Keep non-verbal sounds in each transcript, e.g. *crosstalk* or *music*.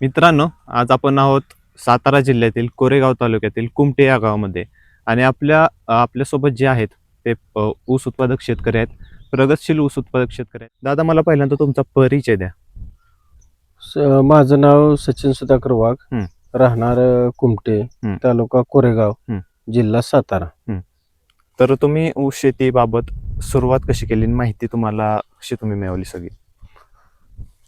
मित्रांनो आज आपण आहोत सातारा जिल्ह्यातील कोरेगाव तालुक्यातील कुमटे या गावामध्ये. आणि आपल्या आपल्यासोबत जे आहेत ते ऊस उत्पादक शेतकरी आहेत प्रगतशील ऊस उत्पादक शेतकरी आहेत. दादा मला पहिल्यांदा तुमचा परिचय द्या. स- माझं नाव सचिन सुधाकर वाघ. हं. राहणार अ, कुमटे हं. तालुका कोरेगाव हं. जिल्हा सातारा. तर तुम्ही ऊस शेतीबाबत सुरुवात कशी केली आणि माहिती तुम्हाला कशी तुम्ही मिळवली सगळी?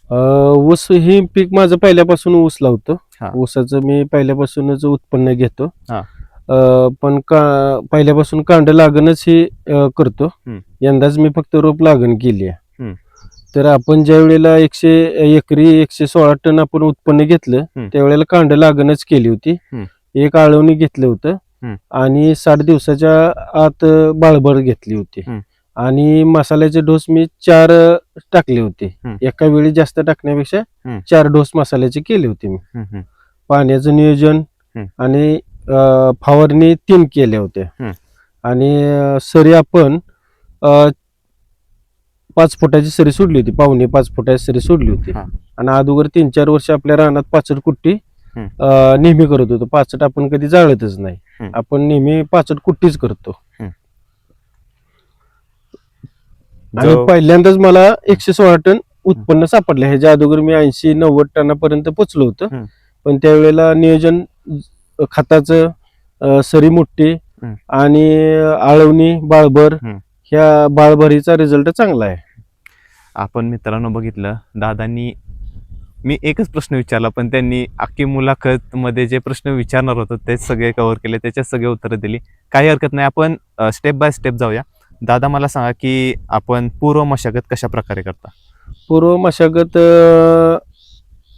ऊस ही पीक माझं पहिल्यापासून ऊस लावतो हा. ऊसाचं मी पहिल्यापासूनच उत्पन्न घेतो हा. अ, पण का पहिल्यापासून कांड लागणच हे अ, करतो. यंदाच मी फक्त रोप लागण केली आहे. तर आपण ज्या वेळेला एकशे एकरी एकशे सोळा टन आपण उत्पन्न घेतलं. त्यावेळेला कांड लागणच केली होती. एक आळवणी घेतलं होतं. आणि साठ दिवसाच्या आत बाळभर घेतली होती. आणि मसाल्याचे डोस मी चार टाकले होते. एका वेळी जास्त टाकण्यापेक्षा. चार डोस मसाल्याचे केले होते मी. पाण्याचं नियोजन. आणि फवारणी तीन केल्या होत्या. आणि सरी आपण पाच फुटाची सरी सोडली होती पावणे पाच फुटाची सरी सोडली होती. आणि अगोदर तीन चार वर्ष आपल्या रानात पाचट कुट्टी नेहमी करत होतो पाचट आपण कधी जाळतच नाही. आपण नेहमी पाचट कुट्टीच करतो आणि जो- पहिल्यांदाच मला एकशे सोळा टन उत्पन्न सापडलं ह्याच्या अगोदर मी ऐंशी नव्वद टनापर्यंत पोचलो होतं हं. पण त्यावेळेला नियोजन अ, खताचं अ, सरी मोठी हं. आणि आळवणी बाळभर हं. ह्या बाळभरीचा रिझल्ट चांगला आहे आपण मित्रांनो बघितलं दादांनी मी एकच प्रश्न विचारला पण त्यांनी अख्खी मुलाखत मध्ये जे प्रश्न विचारणार होतो तेच सगळे कव्हर केले त्याच्यात सगळे उत्तरं दिली काही हरकत नाही आपण स्टेप बाय स्टेप जाऊया दादा मला सांगा की आपण पूर्व मशागत कशा प्रकारे करता पूर्व मशागत अ,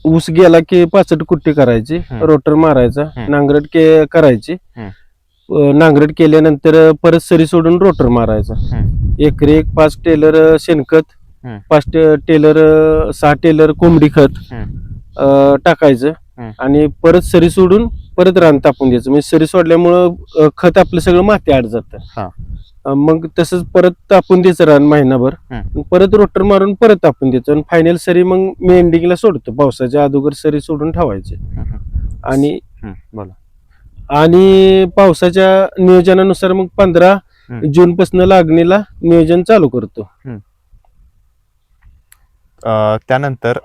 ऊस गेला की पाचट कुट्टी करायची हं. रोटर मारायचा हं. नांगरट के करायची हं. अ, नांगरट केल्यानंतर परत सरी सोडून रोटर मारायचा हं. एकरी एक पाच टेलर अ, शेणखत हं. पाच टे- टेलर अ, सहा टेलर कोंबडी खत हं. अ, टाकायचं. आणि परत सरी सोडून परत रान तापून द्यायचं म्हणजे सरी सोडल्यामुळं अ, खत आपलं सगळं माती आड जातं हा. मग तसंच परत तापून द्यायचं रान महिनाभर. परत रोटर मारून परत तापून द्यायचं. आणि फायनल सरी मग मी एंडिंगला सोडतो. पावसाच्या अगोदर सरी सोडून ठेवायचे. आणि बोला. आणि पावसाच्या नियोजनानुसार मग पंधरा. जून पासून लागणीला नियोजन चालू करतो. त्यानंतर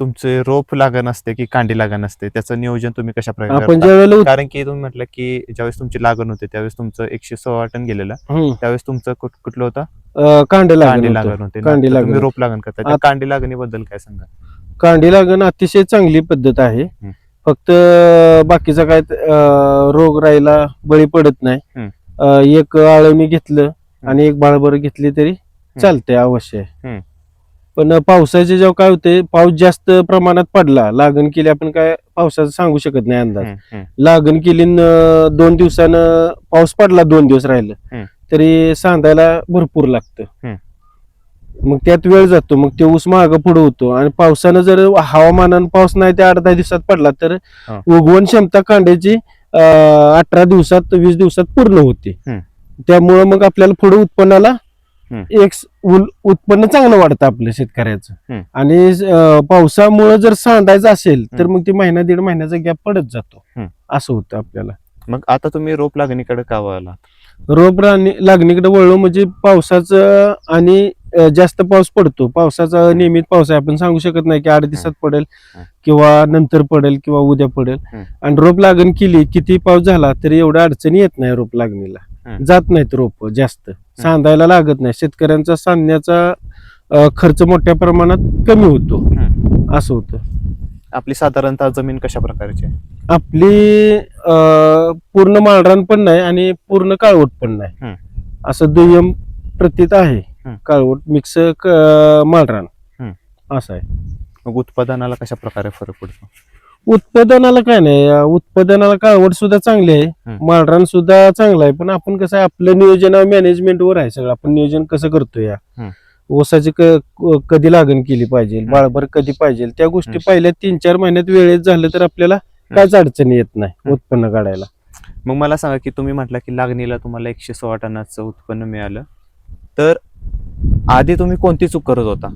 तुमचे रोप लागण असते की कांडी लागण असते त्याचं नियोजन तुम्ही कशा प्रकारे आपण कारण की तुम्ही म्हटलं की ज्यावेळेस तुमची लागण होते त्यावेळेस तुमचं एकशे सोळा टन गेलेलं. त्यावेळेस तुमचं कुठ- कुठलं होतं? कांडे कांडी लागण लागण होतं. कांडी लागण. तुम्ही रोप लागण करता. त्या आत- कांडी लागणीबद्दल काय सांगा कांडी लागण अतिशय चांगली पद्धत आहे. फक्त बाकीचा काय अं, रोग राहिला बळी पडत नाही. अं, एक आळवणी घेतलं आणि एक बाळबर घेतली तरी चालते अवश्य. पण पावसाचे जेव्हा काय होते पाऊस जास्त प्रमाणात पडला लागण केली आपण काय पावसाचं सांगू शकत नाही अंदाज लागण केली दोन दिवसानं पाऊस पडला दोन दिवस राहिलं. तरी सांधायला भरपूर लागतं. मग त्यात वेळ जातो मग ते ऊस माग पुढे होतो आणि पावसानं जर हवामानानं पाऊस नाही ते आठ दहा दिवसात पडला तर. उगवण क्षमता कांड्याची अठरा दिवसात वीस दिवसात पूर्ण होते. त्यामुळं मग आपल्याला पुढे उत्पन्नाला. एक उत्पन्न चांगलं वाढतं आपलं शेतकऱ्याचं. आणि पावसामुळं जर सांडायचं असेल तर. मग ते महिना दीड महिन्याचा गॅप पडत जातो. असं होतं आपल्याला मग आता तुम्ही रोप लागणीकडे का वळला रोप लागणीकडे वळलो म्हणजे पावसाचं आणि जास्त पाऊस पडतो पावसाचा नियमित पाऊस आहे आपण सांगू शकत नाही की आठ दिवसात पडेल. किंवा नंतर पडेल किंवा उद्या पडेल. आणि रोप लागण केली किती पाऊस झाला तरी एवढ्या अडचणी येत नाही रोप लागणीला. जात नाहीत रोप जास्त. सांधायला लागत नाही. शेतकऱ्यांचा सांधण्याचा खर्च मोठ्या प्रमाणात कमी होतो. असं होतं. आपली साधारणतः जमीन कशा प्रकारची आहे? आपली पूर्ण माळरान पण नाही आणि पूर्ण काळवट पण नाही. असं दुय्यम प्रतीत आहे. काळवट मिक्स माळरान. असं आहे. मग उत्पादनाला कशा प्रकारे फरक पडतो? उत्पादनाला काय नाही अं, उत्पादनाला काळवट सुद्धा चांगली आहे. माळरान सुद्धा चांगलं आहे. पण आपण कसं आहे आपलं नियोजन मॅनेजमेंट वर आहे सगळं. आपण नियोजन कसं करतो या? क- क- कधी लागण केली पाहिजे? बाळभर कधी पाहिजे? त्या गोष्टी हं. पहिल्या तीन चार महिन्यात वेळेत झालं तर आपल्याला काहीच अडचणी येत नाही. उत्पन्न काढायला. मग मला सांगा की तुम्ही म्हटलं की लागणीला तुम्हाला एकशे सोळा टनाचं उत्पन्न मिळालं. तर आधी तुम्ही कोणती चूक करत होता?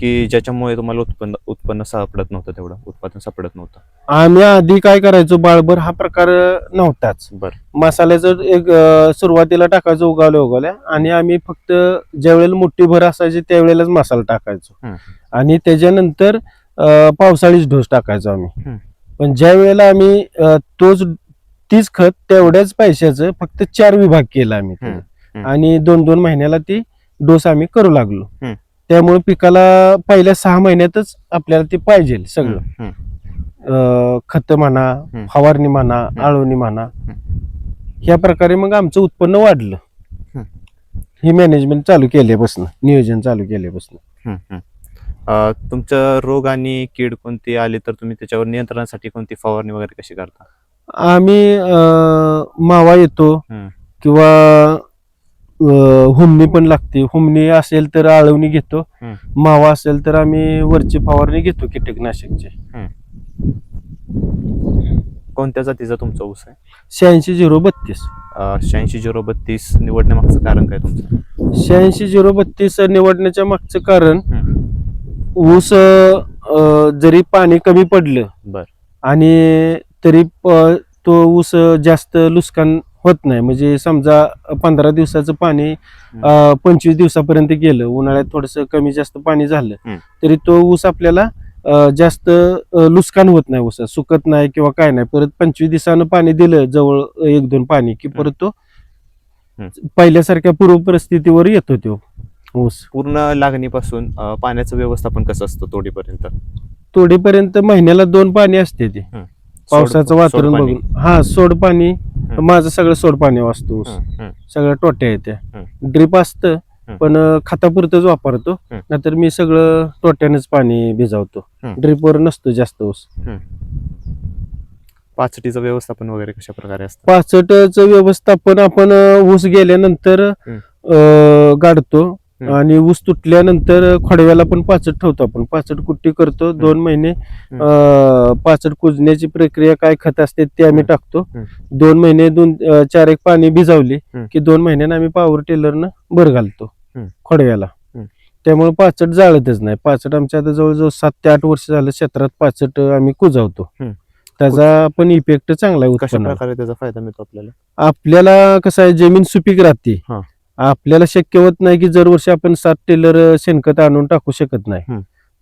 की ज्याच्यामुळे तुम्हाला उत्पन्न उत्पन्न सापडत नव्हतं तेवढं उत्पादन सापडत नव्हतं आम्ही आधी काय करायचो बाळभर हा प्रकार नव्हताच बरं मसाल्याचं एक अं, सुरुवातीला टाकायचो उगावल्या उगावल्या आणि आम्ही फक्त ज्या वेळेला मोठी भर असायची त्यावेळेलाच मसाला टाकायचो हम्म. आणि त्याच्यानंतर अं, पावसाळीच डोस टाकायचो आम्ही हम्म. पण ज्या वेळेला आम्ही अं, तोच तीच खत तेवढ्याच पैशाचं फक्त चार विभाग केला आम्ही त्याचा. हम्म. आणि दोन दोन महिन्याला ती डोस आम्ही करू लागलो हम्म. त्यामुळे पिकाला पहिल्या सहा महिन्यातच आपल्याला ते पाहिजे सगळं हम्म. खत म्हणा. फवारणी म्हणा आळवणी म्हणा ह्या प्रकारे मग आमचं उत्पन्न वाढलं हम्म. ही मॅनेजमेंट चालू केल्यापासून नियोजन चालू केल्यापासून हम्म, हम्म. अं, तुमचं रोग आणि कीड कोणती आली तर तुम्ही त्याच्यावर नियंत्रणासाठी कोणती फवारणी वगैरे कशी करता आम्ही अं, मावा येतो हम्म. किंवा हुमणी पण लागते. हुमणी असेल तर आळवणी घेतो. मावा असेल तर आम्ही वरची फवारणी घेतो कीटकनाशकची. कोणत्या जातीचा तुमचा ऊस आहे? शहाऐंशी झिरो बत्तीस. शहाऐंशी झिरो बत्तीस निवडण्यामागचं कारण काय तुमचं? शहाऐंशी झिरो बत्तीस निवडण्याच्या मागचं कारण. ऊस जरी पाणी कमी पडलं बर. आणि तरी तो ऊस जास्त लुस्कान होत नाही. म्हणजे समजा पंधरा दिवसाचं पाणी पंचवीस दिवसापर्यंत गेलं उन्हाळ्यात थोडस कमी जास्त पाणी झालं. तरी तो ऊस आपल्याला जास्त लुस्कान होत नाही ऊस सुकत नाही किंवा काय नाही. परत पंचवीस दिवसानं पाणी दिलं जवळ एक दोन पाणी की परत तो. पहिल्यासारख्या पूर्व परिस्थितीवर येतो तो ऊस. पूर्ण लागणीपासून पाण्याचं व्यवस्थापन कसं असतं तोडीपर्यंत? तोडीपर्यंत महिन्याला दोन पाणी असते ते. पावसाचं वातावरण. बघून हा सोड पाणी माझं सगळं सोड पाणी वाचतो ऊस. हम्म, हम्म, सगळं टोट्या येत्या. ड्रिप असतं पण खतापुरतच वापरतो. नाहीतर मी सगळं टोट्यानेच पाणी भिजवतो. ड्रिपवर नसतो जास्त ऊस पाचटीचं व्यवस्थापन वगैरे कशा प्रकारे असतं पाचटचं व्यवस्थापन आपण ऊस गेल्यानंतर गाडतो. आणि ऊस तुटल्यानंतर खोडव्याला पण पाचट ठेवतो आपण पाचट कुट्टी करतो दोन महिने पाचट कुजण्याची प्रक्रिया काय खत असते ते आम्ही. टाकतो. दोन महिने दोन चार एक पाणी भिजावली. की दोन महिन्यानं आम्ही पॉवर टेलरनं भर घालतो. खोडव्याला. त्यामुळे पाचट जाळतच नाही पाचट आमच्या आता जवळजवळ सात ते आठ वर्ष झालं क्षेत्रात पाचट आम्ही कुजावतो. त्याचा पण इफेक्ट चांगला आहे त्याचा फायदा मिळतो आपल्याला आपल्याला कसं आहे जमीन सुपीक राहते. आपल्याला शक्य होत नाही की जर वर्षी आपण सात टेलर शेणखत आणून टाकू शकत नाही.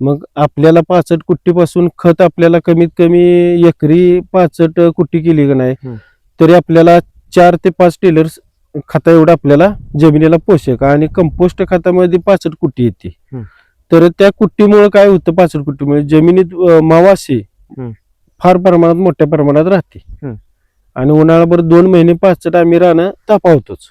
मग आपल्याला पाचट कुट्टीपासून खत आपल्याला कमीत कमी एकरी पाचट कुट्टी केली का नाही. तरी आपल्याला चार ते पाच टेलर खता एवढं आपल्याला जमिनीला पोषक आणि कंपोस्ट खतामध्ये पाचट कुट्टी येते. तर त्या कुट्टीमुळे काय होतं पाचट कुट्टीमुळे जमिनीत मावाशी. फार प्रमाणात मोठ्या प्रमाणात राहते. आणि उन्हाळाभर दोन महिने पाचट आम्ही राहणं तापावतोच.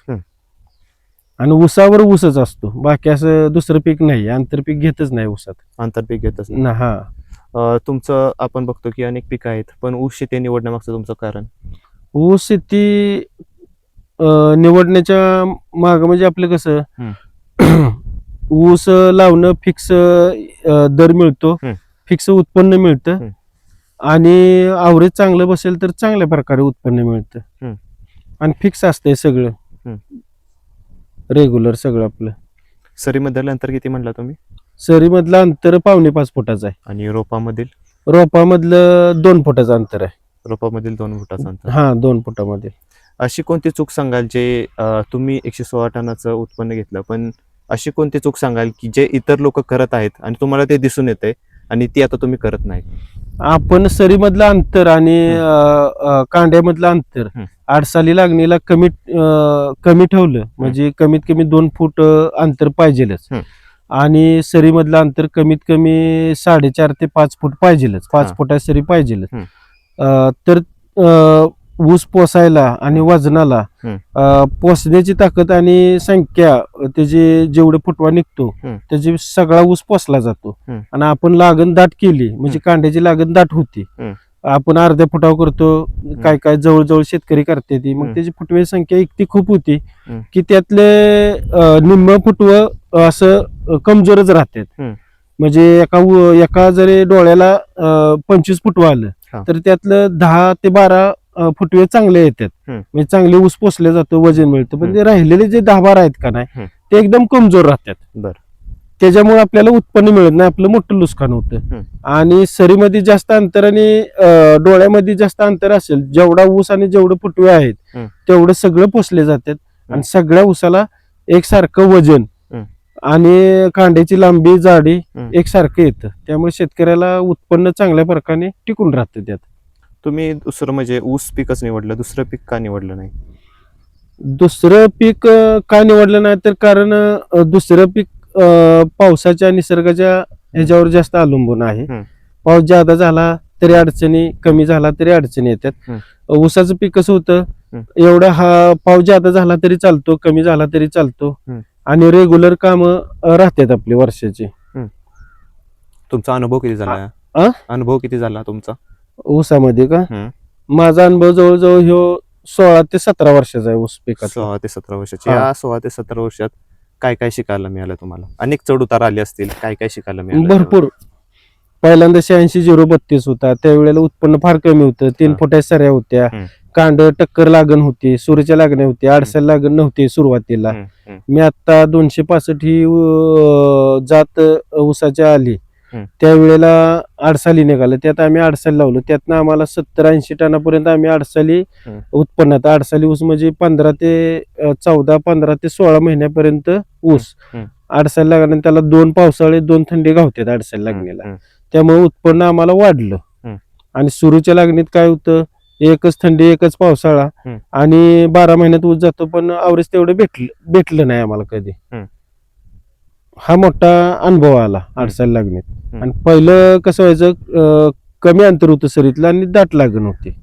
आणि ऊसावर ऊसच असतो. बाकी असं दुसरं पीक नाही. आंतरपीक घेतच नाही ऊसात. आंतरपीक घेतच नाही. ना हा. अं, तुमचं आपण बघतो की अनेक पिकं आहेत पण ऊस शेती निवडण्यामागचं तुमचं कारण? ऊस शेती अं, निवडण्याच्या माग म्हणजे आपलं कसं? *clears throat* ऊस लावणं फिक्स दर मिळतो. हम्म. फिक्स उत्पन्न मिळतं. हम्म. आणि आवरेज चांगलं बसेल तर चांगल्या प्रकारे उत्पन्न मिळतं. हम्म. आणि फिक्स असतंय सगळं. रेग्युलर सगळं आपलं. सरीमधलं अंतर किती म्हणला तुम्ही? सरीमधलं अंतर पावणे पाच फुटाचं आहे. आणि रोपामधील? रोपामधलं दोन फुटाचं अंतर आहे. रोपामधील दोन फुटाचं अंतर. हा दोन फुटामध्ये अशी कोणती चूक सांगाल जे अं, तुम्ही एकशे सोळा टनाचं उत्पन्न घेतलं? पण अशी कोणती चूक सांगाल की जे इतर लोक करत आहेत आणि तुम्हाला ते दिसून येते आणि ती आता तुम्ही करत नाही आपण सरीमधलं अंतर आणि अं, कांड्यामधलं अंतर हम्म. आडसाली लागणीला कमी अं, कमी ठेवलं म्हणजे कमीत कमी दोन फूट अं, अंतर पाहिजेलच. आणि सरीमधलं अंतर कमीत कमी साडेचार ते पाच फूट पाहिजेलच हा. पाच फुटा सरी पाहिजेलच. अं, तर अं, ऊस पोसायला आणि वजनाला पोसण्याची ताकद आणि संख्या त्याची जेवढे फुटवा निघतो. त्याची सगळा ऊस पोसला जातो. आणि आपण लागण दाट केली म्हणजे कांड्याची लागण दाट होती. आपण अर्ध्या फुटावर करतो काय काय जवळजवळ शेतकरी करते ती मग. त्याची फुटव्याची संख्या इतकी खूप होती. की त्यातले निम्म फुटवं असं कमजोरच राहतात. म्हणजे एका एका जरी डोळ्याला पंचवीस फुटवं आलं. तर त्यातलं दहा ते बारा फुटवे चांगले येतात. म्हणजे चांगले ऊस पोसले जातं वजन मिळतं पण ते राहिलेले जे दहा बारा आहेत का नाही. ते एकदम कमजोर राहतात बर त्याच्यामुळे आपल्याला उत्पन्न मिळत नाही आपलं मोठं नुकसान होतं. आणि सरीमध्ये जास्त अंतर आणि डोळ्यामध्ये जास्त अंतर असेल जेवढा ऊस आणि जेवढे फुटवे आहेत. तेवढं सगळं पोचले जातात आणि सगळ्या ऊसाला एकसारखं वजन. आणि कांड्याची लांबी जाडी. एकसारखं येतं त्यामुळे शेतकऱ्याला उत्पन्न चांगल्या प्रकारे टिकून राहतं त्यात तुम्ही दुसरं म्हणजे ऊस पिकच निवडलं दुसरं पीक का निवडलं नाही दुसरं पीक अं, का निवडलं नाही तर कारण अं, दुसरं पीक अं, पावसाच्या निसर्गाच्या ह्याच्यावर जास्त अवलंबून आहे हम्म. पाऊस जादा झाला तरी अडचणी कमी झाला तरी अडचणी येतात. ऊसाचं पीक कसं होतं. एवढा हा पाऊस जादा झाला तरी चालतो कमी झाला तरी चालतो हम्म. आणि रेग्युलर काम राहतात आपली वर्षाची तुमचा अनुभव किती झाला? अनुभव किती झाला तुमचा ऊसामध्ये का. माझा अनुभव जवळजवळ ह्यो सोळा ते सतरा वर्षाचा आहे ऊस पिकाचा. सोळा ते सतरा वर्षाची. हा. या सोळा ते सतरा वर्षात काय काय शिकायला मिळालं तुम्हाला? अनेक चढ उतार आले असतील काय काय शिकायला मिळालं? भरपूर. पहिल्यांदा शहाऐंशी झिरो बत्तीस होता. त्यावेळेला उत्पन्न फार कमी होतं. तीन हा. फुट्या सऱ्या होत्या. हम्म. कांड टक्कर लागण होती. सूर्याच्या लागण्या होत्या. आडसाला लागण नव्हती सुरुवातीला. हम्म, हम्म, मी आता दोनशे पासष्ट ही अं, जात ऊसाच्या आली. त्यावेळेला आडसाली निघालं. त्यात आम्ही आडसाली लावलो. त्यातनं आम्हाला सत्तर ऐंशी टनापर्यंत आम्ही आडसाली. उत्पन्नात. आडसाली ऊस म्हणजे पंधरा ते चौदा पंधरा ते सोळा महिन्यापर्यंत ऊस. आडसाली लागल्याने त्याला दोन पावसाळे दोन थंडी गावतात आडसाली लागणीला हम्म, त्यामुळे उत्पन्न आम्हाला वाढलं. आणि सुरूच्या लागणीत काय होतं? एकच थंडी एकच पावसाळा. आणि बारा महिन्यात ऊस जातो पण आवरेज तेवढं भेटलं भेटलं नाही आम्हाला कधी. हा मोठा अनुभव आला अडसायला लागणीत हम्म. आणि पहिलं कसं व्हायचं अं, कमी अंतर होतं सरीतलं आणि दाट लागण होती.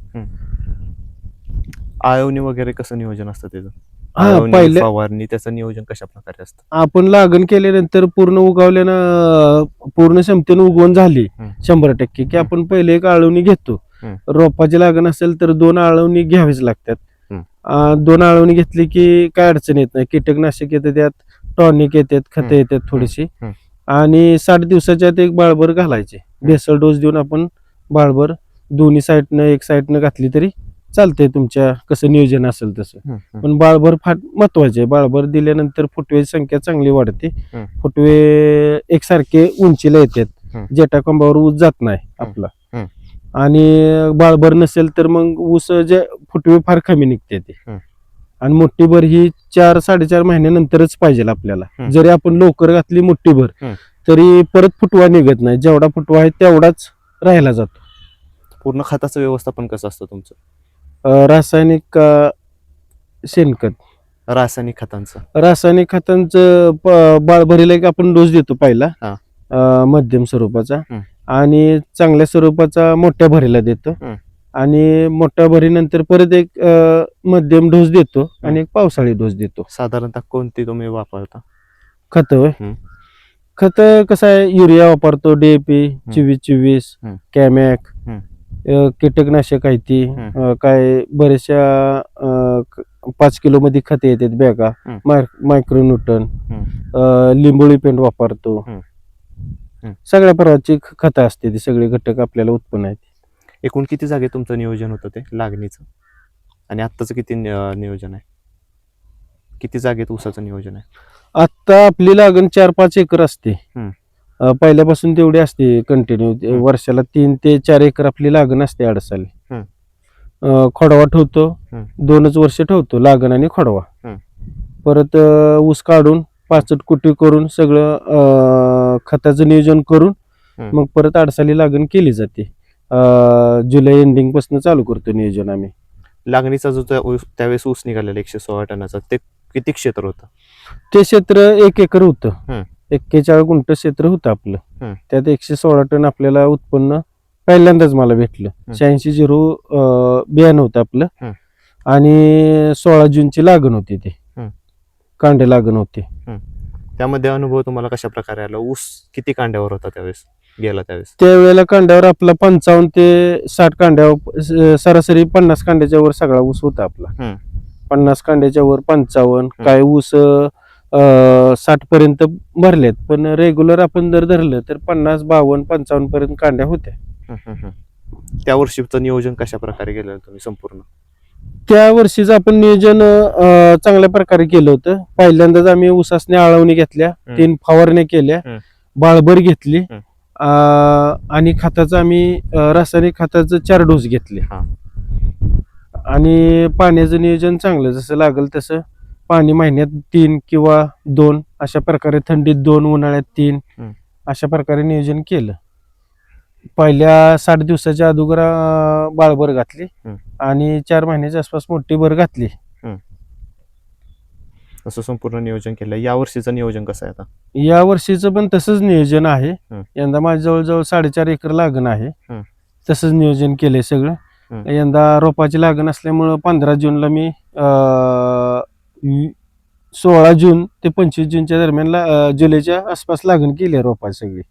आळवणी वगैरे कसं नियोजन असतं त्याचं? हा आळवणी, पहिले फवारणी त्याचं नियोजन कशा प्रकारे असतं? आपण लागण केल्यानंतर पूर्ण उगवल्यानं पूर्ण क्षमतेनं उगवण झाली हम्म. शंभर टक्के की आपण पहिले एक आळवणी घेतो. हम्म. रोपाची लागण असेल तर दोन आळवणी घ्यावीच लागतात. हम्म. अं, दोन आळवणी घेतली की काय अडचण येत नाही. कीटकनाशक येते त्यात टॉनिक येतात खतं. येतात थोडीशी हम्म. आणि साठ दिवसाच्या आत एक बाळभर घालायचे बेसल डोस देऊन आपण बाळभर दोन्ही साईडनं एक साईडनं घातली तरी चालतंय तुमच्या कसं नियोजन असेल तसं हम्म, हम्म, पण बाळभर फार महत्त्वाचे आहे बाळभर दिल्यानंतर फुटव्याची संख्या चांगली वाढते हम्म. फुटवे एकसारखे उंचीला येतात. जेटा कंबावर ऊस जात नाही आपला हम्म. आणि बाळभर नसेल तर मग ऊस जे फुटवे फार कमी निघते ते हम्म. आणि मोठी भर ही चार साडेचार महिन्यानंतरच पाहिजे आपल्याला. जरी आपण लवकर घातली मोठी भर. तरी परत फुटवा निघत नाही. जेवढा फुटवा आहे तेवढाच राहिला जातो. पूर्ण खताचं व्यवस्थापन कसं असतं तुमचं? रासायनिक शेणखत. रासायनिक खतांचं. रासायनिक खतांचं बाळभरीला एक आपण डोस देतो पहिला. मध्यम स्वरूपाचा. आणि चांगल्या स्वरूपाचा मोठ्या भरीला देतो. आणि मोठ्या भरीनंतर परत एक अं, मध्यम डोस देतो आणि एक पावसाळी डोस देतो साधारणतः कोणती तुम्ही वापरता खत हम्म. खत कसं आहे युरिया वापरतो डीएपी चोवीस चोवीस हम्म. कॅमॅक हम्म. अं, कीटकनाशक आहे ती हम्म. अं, काय बऱ्याचशा अं, क- पाच किलो मध्ये खत येतात बॅगा हम्म. माय- मायक्रोन्यूटन हम्म. अं, लिंबोळी पेंट वापरतो हम्म. हम्म. सगळ्या प्रकारची ख- खतं असते ती सगळे घटक आपल्याला उत्पन्न आहेत एकूण किती जागे तुमचं नियोजन होतं ते लागणीचं? आणि आत्ताचं किती नियोजन आहे? किती जागेत ऊसाचं नियोजन आहे? आता आपली लागण चार पाच एकर असते. पहिल्यापासून तेवढी असते कंटिन्यू. वर्षाला तीन ते चार एकर आपली लागण असते अडसाली खोडवा ठेवतो. दोनच वर्ष ठेवतो लागण आणि खोडवा. परत ऊस काढून पाचट कुटी करून सगळं खताचं नियोजन करून. मग परत अडसाली लागण केली जाते. जुलै एंडिंगपासून चालू करतो नियोजन आम्ही. लागणीचा जो त्या त्यावेळेस ऊस निघालेला एकशे सोळा टनाचा ते किती क्षेत्र होतं? ते क्षेत्र एक एकर होतं. हम्म. एक्केचाळीस गुंठ क्षेत्र होतं आपलं. हम्म. त्यात एकशे सोळा टन आपल्याला उत्पन्न पहिल्यांदाच मला भेटलं. शहाऐंशी झिरो बियाणं होतं आपलं. हम्म. आणि सोळा जूनची लागण होती ती. हम्म. कांडे लागण होती. त्यामध्ये अनुभव तुम्हाला कशा प्रकारे आला? ऊस किती कांड्यावर होता त्यावेळेस? गेला त्यावेळेस? त्यावेळेला कांड्यावर आपला पंचावन्न ते साठ कांड्यावर सरासरी पन्नास कांड्याच्या वर सगळा ऊस होता आपला. पन्नास कांड्याच्या वर पंचावन्न काय ऊस साठ पर्यंत भरलेत. पण रेग्युलर आपण जर धरलं तर पन्नास बावन्न पंचावन्न पर्यंत कांड्या होत्या. त्या वर्षीचं नियोजन कशा प्रकारे केलं तुम्ही संपूर्ण? त्या वर्षीच आपण नियोजन चांगल्या प्रकारे केलं होतं. पहिल्यांदाच आम्ही ऊसासने आळवणी घेतल्या. तीन फवारण्या केल्या. बाळभर घेतली. आणि खताचं आम्ही रासायनिक खताचं चार डोस घेतले हा. आणि पाण्याचं नियोजन चांगलं जसं लागल तसं पाणी महिन्यात तीन किंवा दोन अशा प्रकारे थंडीत दोन उन्हाळ्यात तीन. अशा प्रकारे नियोजन केलं पहिल्या साठ दिवसाच्या अगोदर बाळभर घातली. आणि चार महिन्याच्या आसपास मोठी भर घातली असं संपूर्ण नियोजन केलं या वर्षीचं नियोजन कसं आहे आता या वर्षीचं पण तसंच नियोजन आहे. यंदा माझ्या जवळजवळ साडेचार एकर लागण आहे. तसंच नियोजन केलंय सगळं. यंदा रोपाची लागण असल्यामुळं पंधरा जूनला मी अं, वी- सोळा जून ते पंचवीस जूनच्या दरम्यान अं, जुलैच्या आसपास लागण केली आहे रोपाची सगळी.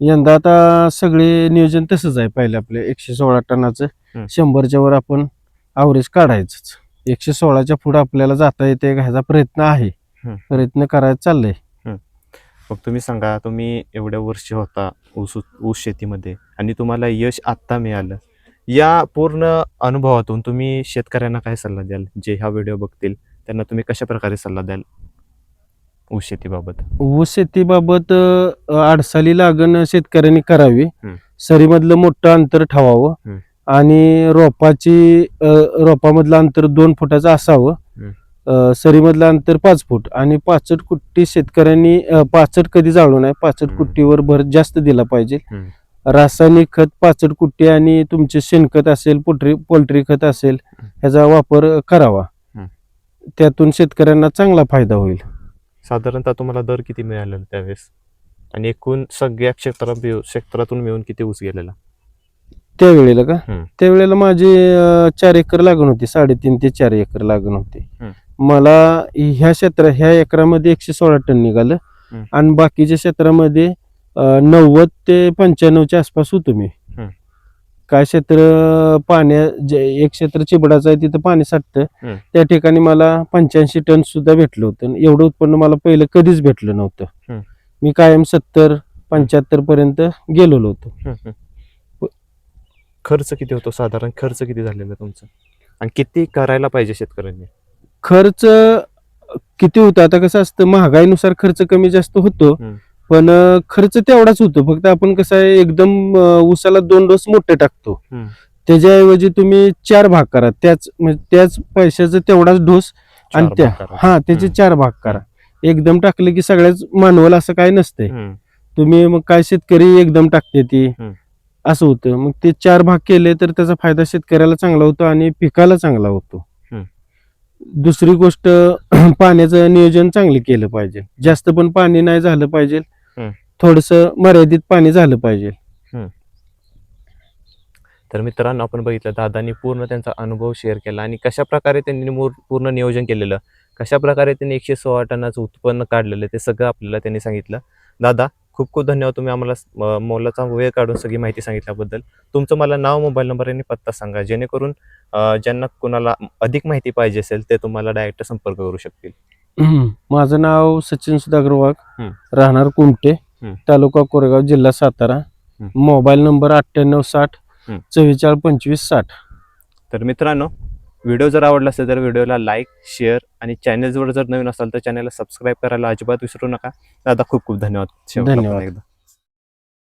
यंदा आता सगळे नियोजन तसंच आहे पहिले आपले एकशे सोळा टनाचं. शंभरच्या वर आपण अवरेज काढायचंच एकशे सोळाच्या पुढे आपल्याला जाता येते ह्याचा प्रयत्न आहे. प्रयत्न करायचा चाललंय. मग तुम्ही सांगा तुम्ही एवढ्या वर्ष होता ऊस ऊस शेतीमध्ये आणि तुम्हाला यश आत्ता मिळालं. या पूर्ण अनुभवातून तुम्ही शेतकऱ्यांना काय सल्ला द्याल? जे हा व्हिडिओ बघतील त्यांना तुम्ही कशा प्रकारे सल्ला द्याल ऊस शेतीबाबत? ऊस शेतीबाबत अ, आडसाली लागण शेतकऱ्यांनी करावी. सरीमधलं मोठं अंतर ठेवावं. आणि रोपाची अ, रोपामधलं अंतर दोन फुटाचं असावं हम्म. अ, सरीमधलं अंतर पाच फूट आणि पाचट कुट्टी शेतकऱ्यांनी अ, पाचट कधी जाळू नये पाचट हम्म. कुट्टीवर भर जास्त दिला पाहिजे हम्म. रासायनिक खत पाचट कुट्टी आणि तुमचे शेणखत असेल पोल्ट्री पोल्ट्री खत असेल ह्याचा वापर करावा हम्म. त्यातून शेतकऱ्यांना चांगला फायदा होईल साधारणतः तुम्हाला दर किती मिळालेला त्यावेळेस आणि एकूण सगळ्या क्षेत्रा क्षेत्रातून मिळून किती ऊस गेलेला त्यावेळेला का हम्म. त्यावेळेला माझी अं, चार एकर लागण होती साडेतीन ते चार एकर लागण होती हम्म. मला ह्या क्षेत्र ह्या एकरामध्ये एकशे सोळा टन निघालं हम्म. आणि बाकीच्या क्षेत्रामध्ये अं, नव्वद ते पंच्याण्णवच्या आसपास होतो मी हम्म. काय क्षेत्र पाण्या जे एक क्षेत्र चिबडाचं आहे तिथं पाणी साठतं हम्म. त्या ठिकाणी मला पंच्याऐंशी टन सुद्धा भेटलं होतं आणि एवढं उत्पन्न मला पहिलं कधीच भेटलं नव्हतं. मी कायम सत्तर पंच्याहत्तर पर्यंत गेलेलो होतो हम्म, हम्म. खर्च किती होतो साधारण खर्च किती झालेला तुमचा आणि किती करायला पाहिजे शेतकऱ्यांनी खर्च किती होतो आता कसं असतं महागाईनुसार खर्च कमी जास्त होतो. पण खर्च तेवढाच होतो फक्त आपण कसं आहे एकदम अं, ऊसाला दोन डोस मोठे टाकतो. त्याच्याऐवजी तुम्ही चार भाग करा त्याच म्हणजे त्याच पैशाचा तेवढाच डोस आणि त्या. हा त्याचे. चार भाग करा एकदम टाकले की सगळ्याच मानवल असं काय नसतंय. तुम्ही मग काय शेतकरी एकदम टाकते ती. असं होतं. मग ते चार भाग केले तर त्याचा फायदा शेतकऱ्याला चांगला होतो आणि पिकाला चांगला होतो. दुसरी गोष्ट *clears throat* पाण्याचं नियोजन चांगलं केलं पाहिजे. जास्त पण पाणी नाही झालं पाहिजे. थोडस मर्यादित पाणी झालं पाहिजे. तर मित्रांनो आपण बघितलं दादांनी पूर्ण त्यांचा अनुभव शेअर केला आणि कशा प्रकारे त्यांनी पूर्ण नियोजन केलेलं कशा प्रकारे त्यांनी एकशे सोळा टनाचं उत्पन्न काढलेलं ते सगळं आपल्याला त्यांनी सांगितलं. दादा खूप खूप धन्यवाद तुम्ही आम्हाला मोलाचा वेळ काढून सगळी माहिती सांगितल्याबद्दल तुमचं मला नाव मोबाईल नंबर आणि पत्ता सांगा जेणेकरून ज्यांना कुणाला अधिक माहिती पाहिजे असेल ते तुम्हाला डायरेक्ट संपर्क करू शकतील. माझं नाव सचिन सुधाकर वाघ. राहणार कुमटे. तालुका कोरेगाव जिल्हा सातारा. मोबाईल नंबर अठ्ठ्याण्णव साठ. चव्वेचाळीस पंचवीस साठ तर मित्रांनो व्हिडिओ जर आवडला असेल तर व्हिडिओला लाईक शेअर आणि चॅनलवर जर नवीन असाल तर चॅनलला सबस्क्राईब करायला अजिबात विसरू नका. दादा खूप खूप धन्यवाद. धन्यवाद. एकदा.